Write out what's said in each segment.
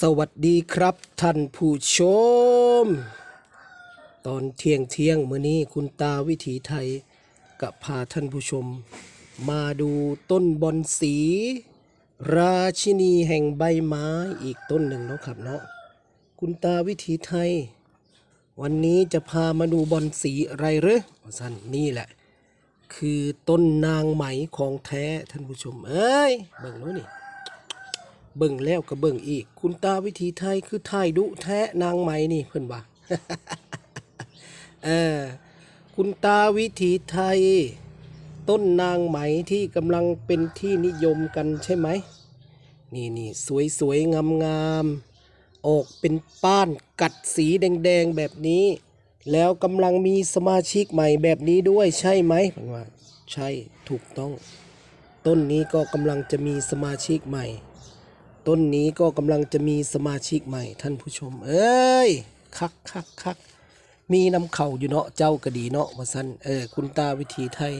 สวัสดีครับท่านผู้ชม ตอนเที่ยงเที่ยงมื้อนี้คุณตาวิถีไทยกับพาท่านผู้ชม มาดูต้นบอนสี ราชินีแห่งใบไม้อีกต้นหนึ่งเนาะครับเนาะคุณตาวิถีไทย วันนี้จะพามาดูบอนสีอะไรเหรือสั้นนี่แหละ คือต้นนางไหมของแท้ท่านผู้ชม เอ้ยเบิ่งโน้นนี่ เบิ่งแล้วก็เบิ่งอีก คุณตาวิถีไทยคือถ่ายดุแท้นางไหมนี่เพิ่นว่าเออคุณตาวิถีไทย ต้นนางไหมที่กำลังเป็นที่นิยมกันใช่ไหม นี่นี่สวยสวยงามงามๆออกเป็นป้านกัดสีแดงๆแบบนี้ แล้วกำลังมีสมาชิกใหม่แบบนี้ด้วยใช่ไหมเพิ่นว่า ใช่ถูกต้อง ต้นนี้ก็กำลังจะมีสมาชิกใหม่ ต้นนี้ก็กำลังจะมีสมาชิกใหม่ท่านผู้ชม เอ้ย คักคักคักมีน้ำเข่าอยู่เนาะเจ้าก็ดีเนาะว่าสันเออคุณตาวิถีไทย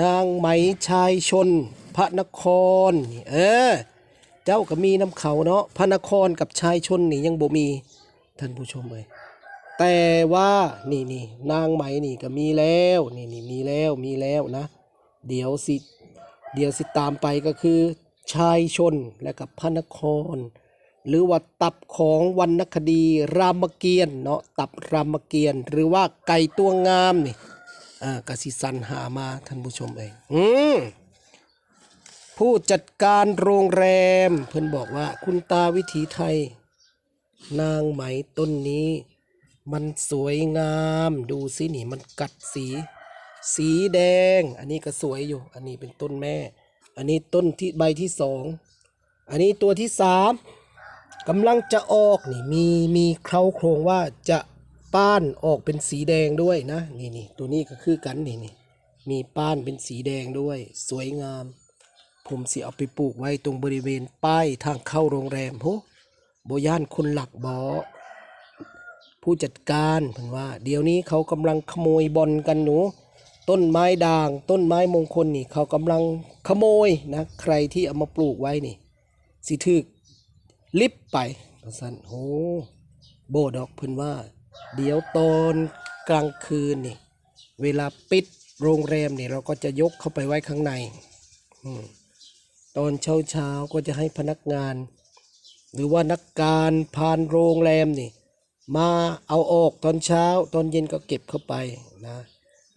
นางไหมชายชน พระนคร เออ เจ้าก็มีน้ำเข่าเนาะพระนครกับชายชนนี่ยังบ่มีท่านผู้ชมเลยแต่ว่านี่นี่นางไหมนี่ก็มีแล้วนี่นี่มีแล้วมีแล้วนะ เดี๋ยวสิเดี๋ยวสิตามไปก็คือ ชายชนและกับพระนคร หรือว่าตับของวรรณคดีรามเกียรติ์เนาะตับรามเกียรติ์หรือว่าไก่ตัวงามนี่อ่ากสิสันหามาท่านผู้ชมเองอืมผู้จัดการโรงแรม เพิ่นบอกว่าคุณตาวิถีไทย นางไหมต้นนี้ มันสวยงามดูสินี่มันกัดสี สีแดง อันนี้ก็สวยอยู่ อันนี้เป็นต้นแม่ อันนี้ต้นที่ใบที่สองอันนี้ตัวที่สามกำลังจะออกนี่มีมีเคราโครงว่าจะป้านออกเป็นสีแดงด้วยนะนี่นี่ตัวนี้ก็คือกันนี่นี่มีป้านเป็นสีแดงด้วย สวยงาม ผมสิเอาไปปลูกไว้ตรงบริเวณป้ายทางเข้าโรงแรมโหบย่านคนหลักบอผู้จัดการเพิ่นว่า เดี๋ยวนี้เขากำลังขโมยบอลกันหนู ต้นไม้ด่าง ต้นไม้มงคลนี่ เขากำลังขโมยนะใครที่เอามาปลูกไว้นี่ สิถึกลิบไปประสันโอ้โบดอกเพิ่นว่า เดี๋ยวตอนกลางคืนนี่ เวลาปิดโรงแรมนี่เราก็จะยกเข้าไปไว้ข้างในอตอนเช้าเช้าก็จะให้พนักงาน หรือว่านักการพานโรงแรมนี่ มาเอาออกตอนเช้า ตอนเย็นก็เก็บเข้าไปนะ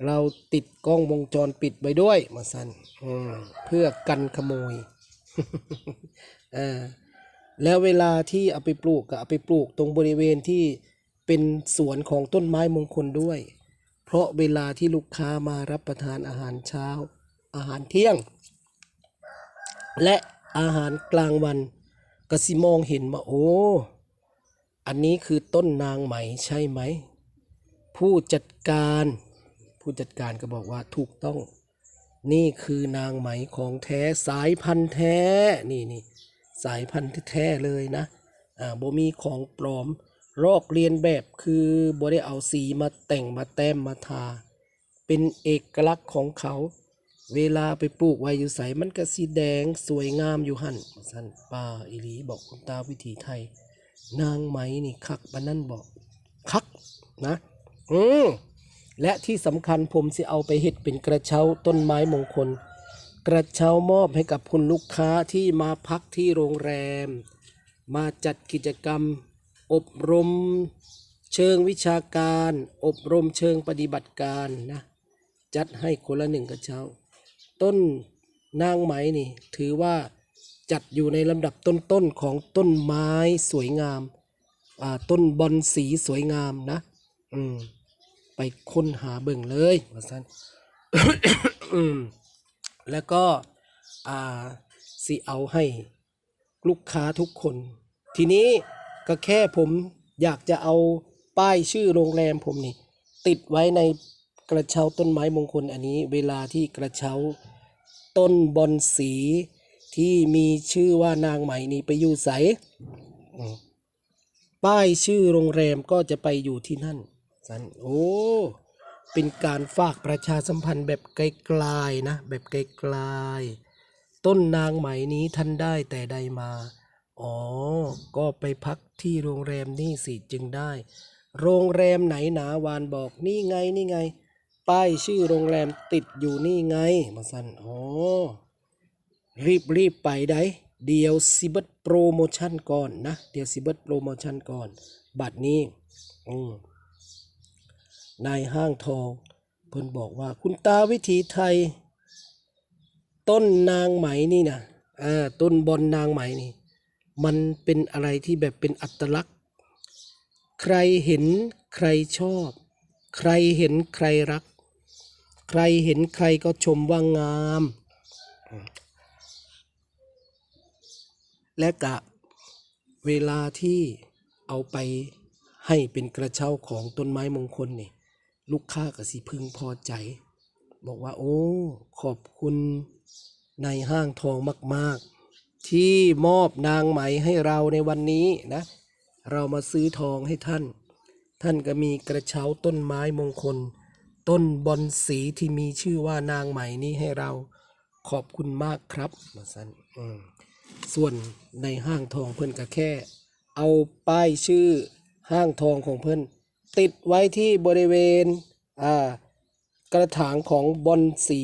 เราติดกล้องวงจรปิดไว้ด้วยมาสันเพื่อกันขโมยแล้วเวลาที่เอาไปปลูกก็เอาไปปลูกตรงบริเวณที่เป็นสวนของต้นไม้มงคลด้วย เพราะเวลาที่ลูกค้ามารับประทานอาหารเช้า อาหารเที่ยง และอาหารกลางวันก็สิมองเห็นว่าโอ้ อันนี้คือต้นนางไหมใช่ไหม ผู้จัดการ ผู้จัดการก็บอกว่าถูกต้อง นี่คือนางไหมของแท้สายพันธุ์แท้นี่นี่สายพันธุ์แท้เลยนะอ่าบ่มีของปลอมลอกเลียนแบบคือบ่ได้เอาสีมาแต่งมาแต้มมาทา เป็นเอกลักษณ์ของเขา เวลาไปปลูกไว้อยู่ใสมันก็สีแดงสวยงามอยู่หันสันป่าอีหลีบอกคุณตาวิถีไทย นางไหมนี่คักปานนั่นบอกคักนะ อืม และที่สำคัญผมสิเอาไปเฮ็ดเป็นกระเช้าต้นไม้มงคล กระเช้ามอบให้กับคุณลูกค้าที่มาพักที่โรงแรม มาจัดกิจกรรม อบรม เชิงวิชาการ อบรมเชิงปฏิบัติการนะจัดให้คนละหนึ่งกระเช้า ต้นนางไหมนี่ ถือว่าจัดอยู่ในลำดับต้นๆของต้นไม้สวยงาม ต้นบอนสีสวยงามนะ อืม ไปค้นหาเบิ่งเลยว่าซั่นแล้วก็อ่าสิเอาให้ลูกค้าทุกคน ทีนี้ก็แค่ผมอยากจะเอาป้ายชื่อโรงแรมผมนี่ ติดไว้ในกระเช้าต้นไม้มงคลอันนี้ เวลาที่กระเช้าต้นบอนสีที่มีชื่อว่านางไหมนี่ไปอยู่ใสป้ายชื่อโรงแรมก็จะไปอยู่ที่นั่น สันโอ้เป็นการฝากประชาสัมพันธ์แบบไกลๆนะ แบบไกลๆต้นนางไหมนี้ท่านได้แต่ใดมา อ๋อ ก็ไปพักที่โรงแรมนี่สิจึงได้ โรงแรมไหนหนาวานบอกนี่ไงนี่ไง ป้ายชื่อโรงแรมติดอยู่นี่ไงมาสันอ๋อรีบรีบไปได้เดี๋ยวซิเบิตโปรโมชั่นก่อนนะ เดี๋ยวซิเบิตโปรโมชั่นก่อน บัตรนี้อืม นายห้างทอง เพิ่นบอกว่าคุณตาวิถีไทย ต้นนางไหมนี่นะอ่าต้นบอลนางไหมนี่ มันเป็นอะไรที่แบบเป็นอัตลักษณ์ ใครเห็นใครชอบ ใครเห็นใครรัก ใครเห็นใครก็ชมว่างาม และกะเวลาที่เอาไปให้เป็นกระเช้าของต้นไม้มงคลนี่ ลูกค้าก็สิพึงพอใจ บอกว่า โอ้ ขอบคุณในห้างทองมาก ๆ ที่มอบนางไหมให้เราในวันนี้นะ เรามาซื้อทองให้ท่าน ท่านก็มีกระเช้าต้นไม้มงคล ต้นบอนสีที่มีชื่อว่านางไหมนี้ให้เราขอบคุณมากครับมาสันส่วนในห้างทองเพิ่อนก็แค่ เอาป้ายชื่อห้างทองของเพิ่อน ติดไว้ที่บริเวณกระถางของบอนสี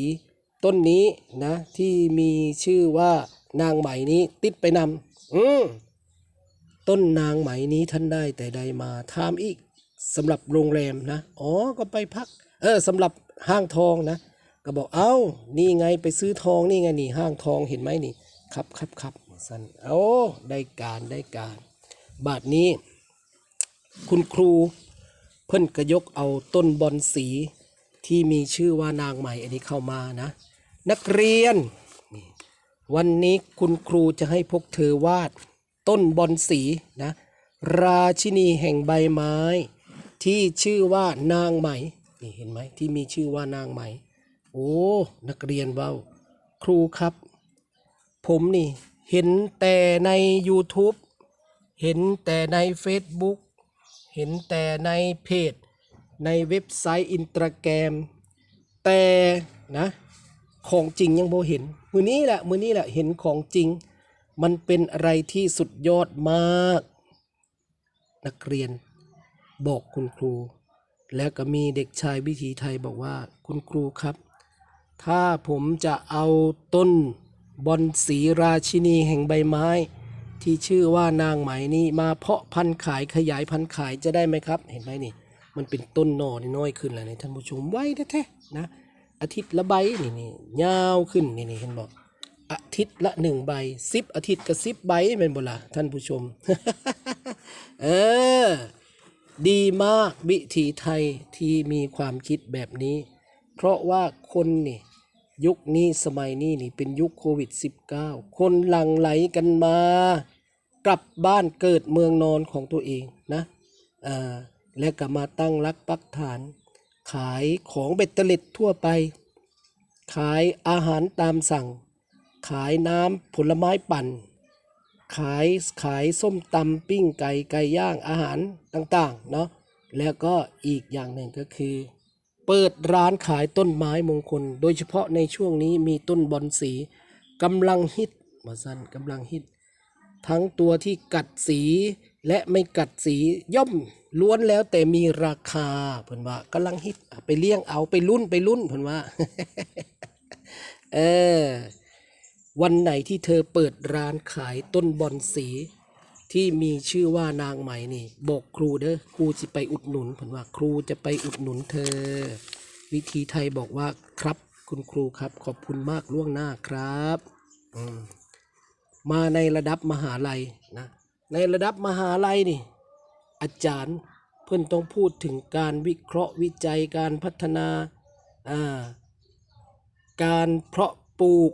ต้นนี้นะที่มีชื่อว่านางไหมนี้ติดไปนำอืมต้นนางไหมนี้ท่านได้แต่ใดมาถามอีกสำหรับโรงแรมนะอ๋อก็ไปพัก เออสำหรับห้างทองนะ ก็บอกเอ้านี่ไงไปซื้อทองนี่ไงนี่ห้างทองเห็นไหมนี่ครับครับครับสันโอ้ได้การได้การ บาทนี้ คุณครู เพิ่นกระยกเอาต้นบอนสีที่มีชื่อว่านางใหม่อันนี้เข้ามานะ นักเรียน วันนี้คุณครูจะให้พวกเธอวาดต้นบอนสีนะ ราชินีแห่งใบไม้ ที่ชื่อว่านางไหมนี่เห็นไหมที่มีชื่อว่านางไหมโอ้นักเรียนเบ้าครูครับ ผมนี่เห็นแต่ใน YouTube เห็นแต่ใน Facebook ห็นแต่ในเพจ ในเว็บไซต์อินสตาแกรมแต่นะของจริงยังโบเห็น มือนี้แหละมือนี้แหละเห็นของจริง มันเป็นอะไรที่สุดยอดมาก นักเรียนบอกคุณครู แล้วก็มีเด็กชายวิถีไทยบอกว่าคุณครูครับ ถ้าผมจะเอาต้นบอนสีราชินีแห่งใบไม้ ที่ชื่อว่านางไหมนี่มาเพาะพันธุ์ขายขยายพันธุ์ขายจะได้ไหมครับ เห็นไหมนี่ มันเป็นต้นหน่อนี่น้อยขึ้นแล้วนี่ท่านผู้ชมไว้แท้ๆนะ อาทิตย์ละใบนี่นี่ยาวขึ้นนี่นี่เห็นบอกอาทิตย์ละหนึ่งใบสิบอาทิตย์กับสิบใบเป็นบ่ละท่านผู้ชม เออ ดีมากวิถีไทยที่มีความคิดแบบนี้ เพราะว่าคนนี่ ยุคนี้สมัยนี้นี่เป็นยุคโควิด -19 คนหลั่งไหลกันมา กลับบ้านเกิดเมืองนอนของตัวเองนะอ่าและก็มาตั้งรักปักฐาน ขายของเบ็ดเตล็ดทั่วไป ขายอาหารตามสั่ง ขายน้ำผลไม้ปั่น ขายขายส้มตำปิ้งไก่ไก่ย่างอาหารต่างๆเนาะแล้วก็อีกอย่างหนึ่งก็คือ เปิดร้านขายต้นไม้มงคล โดยเฉพาะในช่วงนี้มีต้นบอนสีกำลังฮิตมาสั้นกำลังฮิต ทั้งตัวที่กัดสีและไม่กัดสีย่อมล้วนแล้วแต่มีราคาเพิ่นว่ากำลังฮิตไปเลี้ยงเอาไปรุ่นไปรุ่นเพิ่นว่าเออวันไหนที่เธอเปิดร้านขายต้นบอนสี ที่มีชื่อว่านางไหมนี่ บอกครูเด้อครูจะไปอุดหนุนเพิ่นว่าครูจะไปอุดหนุนเธอ วิธีไทยบอกว่าครับ คุณครูครับขอบคุณมากล่วงหน้าครับมมาในระดับมหาลัยนะในระดับมหาลัยนี่ อาจารย์เพื่อนต้องพูดถึงการวิเคราะห์วิจัยการพัฒนาอ่าการเพาะปลูก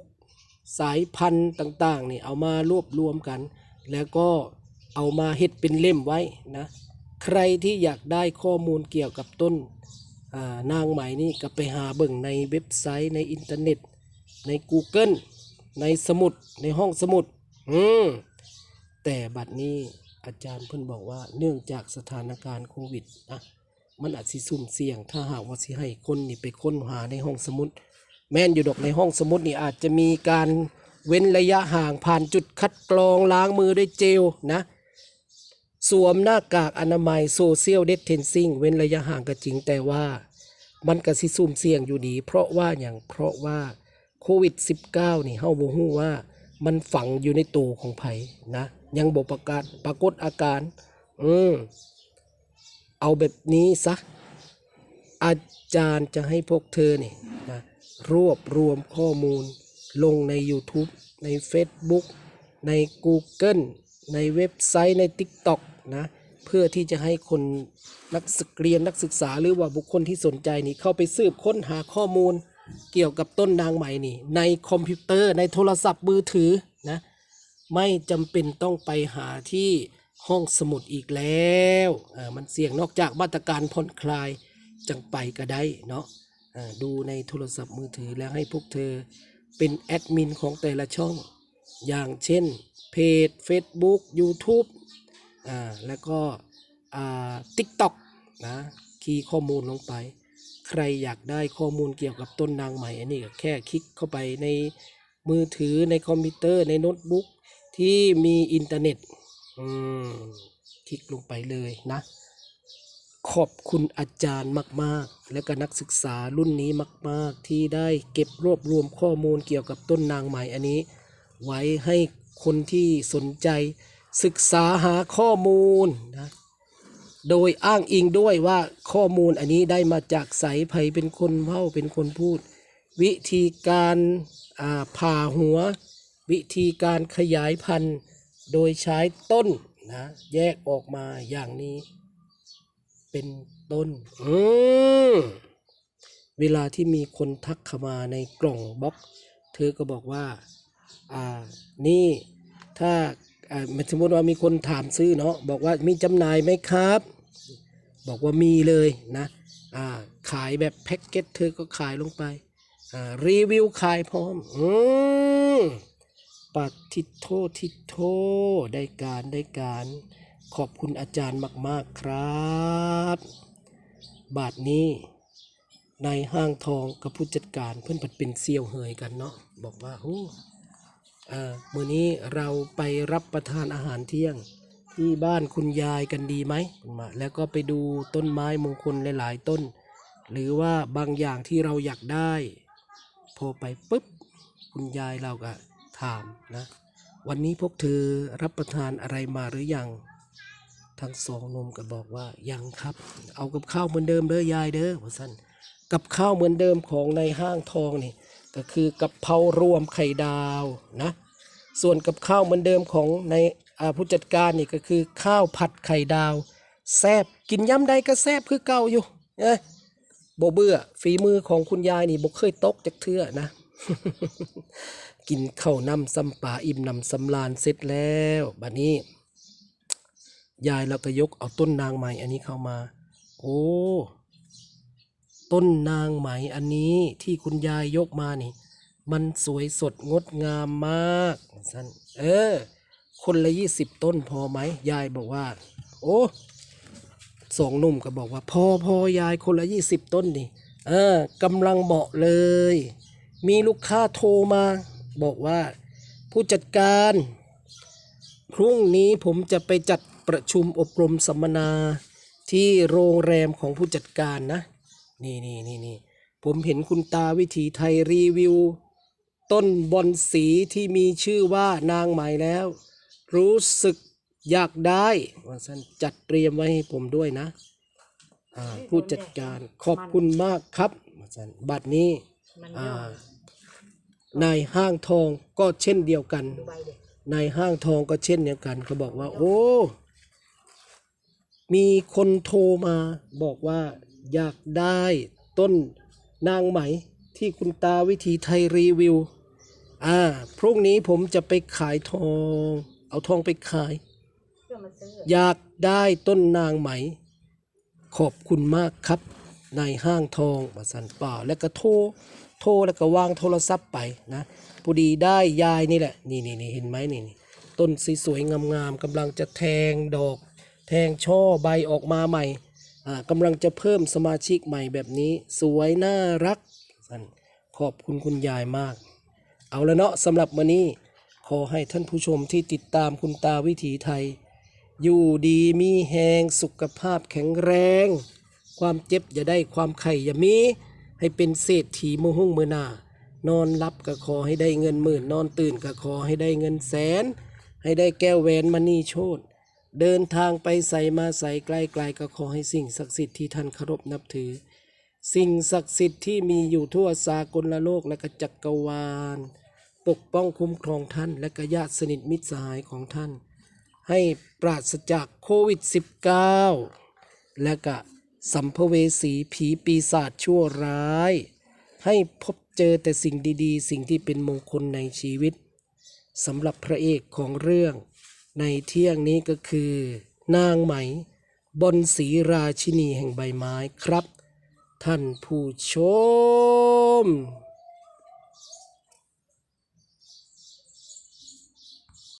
สายพันธุ์ต่าง ๆ นี่เอามารวบรวมกัน แล้วก็ เอามาเฮ็ดเป็นเล่มไว้นะ ใครที่อยากได้ข้อมูลเกี่ยวกับต้นานางไหมนี่ก็ไปหาเบิ่งในเว็บไซต์ในอินเทอร์เน็ต ใน Google ในสมุดในห้องสมุด อืม แต่บัดนี้อาจารย์เพิ่นบอกว่าเนื่องจากสถานการณ์โควิดนะมันอาจสิสุ่มเสี่ยง ถ้าหากว่าสิให้คนนี่ไปค้นหาในห้องสมุด แม่นอยู่ดอกในห้องสมุดนี่อาจจะมีการเว้นระยะห่างผ่านจุดคัดกรองล้างมือด้วยเจลนะ สวมหน้ากากอนามัยโซเชียลเด t เทนซิ่งเว้นระยะห่างก็จริงแต่ว่า มันก็สิซุ่มเสี่ยงอยู่ดี เพราะว่าอย่างเพราะว่าโควิด -19 นี่เฮาบ่ฮู้ว่า มันฝังอยู่ในตัวของไผนะ ยังบ่ประกาศปรากฏอาการ อืมเอาแบบนี้ซะอาจารย์จะให้พวกเธอเนี่นะรวบรวมข้อมูลลงใน YouTube ใน Facebook ใน Google ในเว็บไซต์ใน TikTok นะเพื่อที่จะให้คนนักศึกเรียนนักศึกษาหรือว่าบุคคลที่สนใจนี่เข้าไปสืบค้นหาข้อมูลเกี่ยวกับต้นนางใหม่นี่ ในคอมพิวเตอร์ในโทรศัพท์มือถือนะไม่จำเป็นต้องไปหาที่ห้องสมุดอีกแล้วอ่ามันเสี่ยงนอกจากมาตรการผ่อนคลายจังไปก็ได้เนาะดูในโทรศัพท์มือถือแล้วให้พวกเธอเป็นแอดมินของแต่ละช่อง อย่างเช่นเพจ Facebook YouTube อ่าแล้วก็อ่า TikTok นะคีย์ข้อมูลลงไป ใครอยากได้ข้อมูลเกี่ยวกับต้นนางใหม่อันนี้ก็แค่คลิกเข้าไปในมือถือในคอมพิวเตอร์ในโน้ตบุ๊กที่มีอินเทอร์เน็ตอืมคลิกลงไปเลยนะ ขอบคุณอาจารย์มาก ๆ และก็นักศึกษารุ่นนี้มาก ๆ ที่ได้เก็บรวบรวมข้อมูลเกี่ยวกับต้นนางใหม่อันนี้ ไว้ให้คนที่สนใจ ศึกษาหาข้อมูลนะโดยอ้างอิงด้วยว่าข้อมูลอันนี้ได้มาจากไสไผเป็นคนเล่าเป็นคนพูด วิธีการผ่าหัว วิธีการขยายพันธุ์ โดยใช้ต้นนะแยกออกมาอย่างนี้ เป็นต้นอืมเวลาที่มีคนทักเข้ามาในกล่องบล็อก เธอก็บอกว่า อ่า นี่ถ้า สมมติว่ามีคนถามซื้อเนาะบอกว่ามีจำหน่ายไหมครับ บอกว่ามีเลยนะอ่าขายแบบแพ็กเกจเธอก็ขายลงไปอ่ารีวิวขายพร้อม อืมปัดทิโทษทิโทได้การได้การ ขอบคุณอาจารย์มาก ๆ ครับ บาทนี้ในห้างทองกับผู้จัดการเพื่อนผัดเป็นเซียวเหยกันเนาะบอกว่าโอ้อ่า มื้อนี้เราไปรับประทานอาหารเที่ยง ที่บ้านคุณยายกันดีไหมมาแล้วก็ไปดูต้นไม้มงคลหลาย ๆ ต้น หรือว่าบางอย่างที่เราอยากได้ พอไปปุ๊บคุณยายเราก็ถามนะ วันนี้พวกเธอรับประทานอะไรมาหรือยังทั้งสองนมก็บอกว่ายังครับ เอากับข้าวเหมือนเดิมเด้อยายเด้อว่าสั้นกับข้าวเหมือนเดิมของในห้างทองนี่ ก็คือกับเพรารวมไข่ดาวนะส่วนกับข้าวเหมือนเดิมของในผู้จัดการนี่ก็คือข้าวผัดไข่ดาวแซบกินย้ำใดก็แซบคือเก่าอยู่เอ้ยบ่เบื่อฝีมือของคุณยายนี่บ่เคยตกจากเทื่อนะ กินข้าวนำซ้ำปลาอิ่มนำสำลานเสร็จแล้วบัดนี้ ยายเราก็ยกเอาต้นนางไหม่อันนี้เข้ามา โอ้ ต้นนางไหมอันนี้ที่คุณยายยกมานี่ มันสวยสดงดงามมากสันเออ คนละยี่สิบต้นพอไหมยายบอกว่า โอ้สองหนุ่มก็บอกว่า พอพอยายคนละยี่สิบต้นนี่เออกำลังเหมาะเลย มีลูกค้าโทรมา บอกว่า ผู้จัดการ พรุ่งนี้ผมจะไปจัดประชุมอบรมสัมมนาที่โรงแรมของผู้จัดการนะ นี่นี่นี่นี่ผมเห็นคุณตาวิถีไทยรีวิว ต้นบอนสีที่มีชื่อว่านางใหม่แล้ว รู้สึกอยากได้ว่าท่านจัดเตรียมไว้ให้ผมด้วยนะอ่าผู้จัดการขอบคุณมากครับว่าท่านบัดนี้มันอ่ย่อาในห้างทองก็เช่นเดียวกัน ดูใบเด็กในห้างทองก็เช่นเดียวกันเขาบอกว่า โอ้ มีคนโทรมาบอกว่า อยากได้ต้นนางไหมที่คุณตาวิถีไทยรีวิว อ่า พรุ่งนี้ผมจะไปขายทอง เอาทองไปขาย อยากได้ต้นนางไหม ขอบคุณมากครับ ในห้างทองบาสันป่า แล้วก็โทรโทรแล้วก็วางโทรศัพท์ไปนะพอดีได้ยายนี่แหละ นี่นี่นี่เห็นไหมนี่นี่ต้นสีสวยงามๆกำลังจะแทงดอก แทงช่อใบออกมาใหม่ กำลังจะเพิ่มสมาชิกใหม่แบบนี้ สวยน่ารักสันขอบคุณคุณยายมาก เอาละเนาะสำหรับวันนี้ ขอให้ท่านผู้ชมที่ติดตามคุณตาวิถีไทย อยู่ดีมีแหงสุขภาพแข็งแรง ความเจ็บอย่าได้ความไข่อย่ามี ให้เป็นเศรษฐีมือหุ่งมือหน้านอนรับก็ขอให้ได้เงินหมื่น นอนตื่นก็ขอให้ได้เงินแสน ให้ได้แก้วแหวนมณีโชต เดินทางไปใส่มาใส่ไกลไกลๆก็ขอให้สิ่งศักดิ์สิทธิ์ที่ท่านเคารพนับถือ สิ่งศักดิ์สิทธิ์ที่มีอยู่ทั่วสากลโลกและกจักรวาล ปกป้องคุ้มครองท่าน และกญาติสนิทมิตรสหายของท่าน ให้ปราศจากโควิด -19 และก็สัมภเวสีผีปีศาจชั่วร้าย ให้พบเจอแต่สิ่งดีๆ สิ่งที่เป็นมงคลในชีวิตสำหรับพระเอกของเรื่อง ในเที่ยงนี้ก็คือ นางไหม บนสีราชินีแห่งใบไม้ครับ ท่านผู้ชม